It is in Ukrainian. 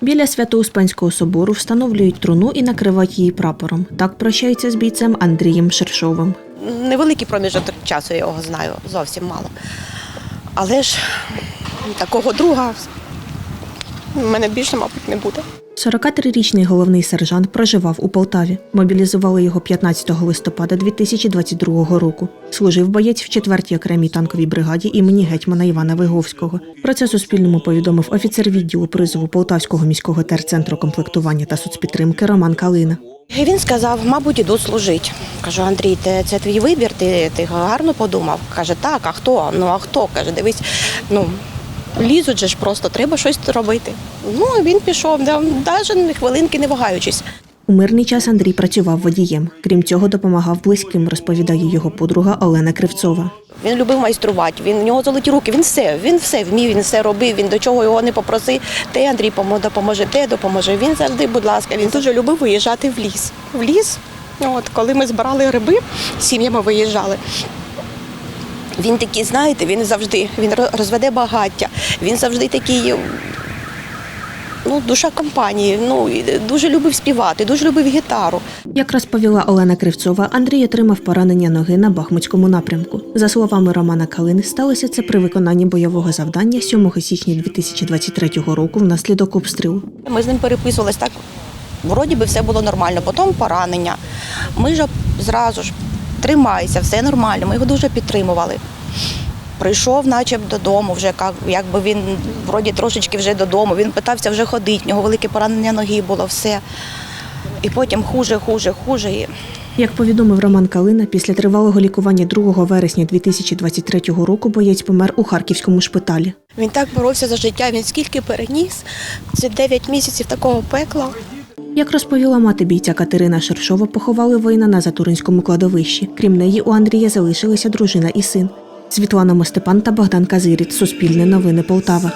Біля Свято-Успенського собору встановлюють труну і накривають її прапором. Так прощаються з бійцем Андрієм Шершовим. Невеликий проміжок часу я його знаю, зовсім мало. Але ж такого друга в мене більше, мабуть, не буде. 43-річний головний сержант проживав у Полтаві. Мобілізували його 15 листопада 2022 року. Служив боєць в 4-й окремій танковій бригаді імені гетьмана Івана Виговського. Про це Суспільному повідомив офіцер відділу призову Полтавського міського терцентру комплектування та соцпідтримки Роман Калина. Він сказав, мабуть, іду служити. Кажу, Андрій, це твій вибір, ти, ти гарно подумав. Каже, так, а хто? Ну а хто? Каже, дивись, ну лізуть же ж просто, треба щось робити. Ну, він пішов, навіть хвилинки не вагаючись. У мирний час Андрій працював водієм. Крім цього, допомагав близьким, розповідає його подруга Олена Кривцова. Він любив майструвати, він у нього золоті руки, він все, він все вмів, він все робив, він до чого його не попроси. Те Андрій допоможе, те допоможе. Він завжди, будь ласка, він дуже любив виїжджати в ліс. В ліс, от коли ми збирали гриби, сім'ями виїжджали. Він такий, знаєте, він завжди він розведе багаття. Він завжди такий. Ну, душа компанії, ну дуже любив співати, дуже любив гітару. Як розповіла Олена Кривцова, Андрій отримав поранення ноги на Бахмутському напрямку. За словами Романа Калини, сталося це при виконанні бойового завдання 7 січня 2023 року внаслідок обстрілу. Ми з ним переписувались так. Вроді би все було нормально, потім поранення. Ми ж зразу ж тримайся, все нормально. Ми його дуже підтримували. Прийшов, наче додому, вже як- якби він вроді трошечки вже додому. Він питався вже ходити, в нього велике поранення ноги було, все. І потім хуже, хуже, хуже. Як повідомив Роман Калина, після тривалого лікування 2 вересня 2023 року боєць помер у харківському шпиталі. він так боровся за життя, він скільки переніс. Це 9 місяців такого пекла. Як розповіла мати бійця Катерина Шершова, поховали воїна на Затуринському кладовищі. Крім неї, у Андрія залишилися дружина і син. Світлана Мостепан та Богдан Казиріт. Суспільне новини Полтава.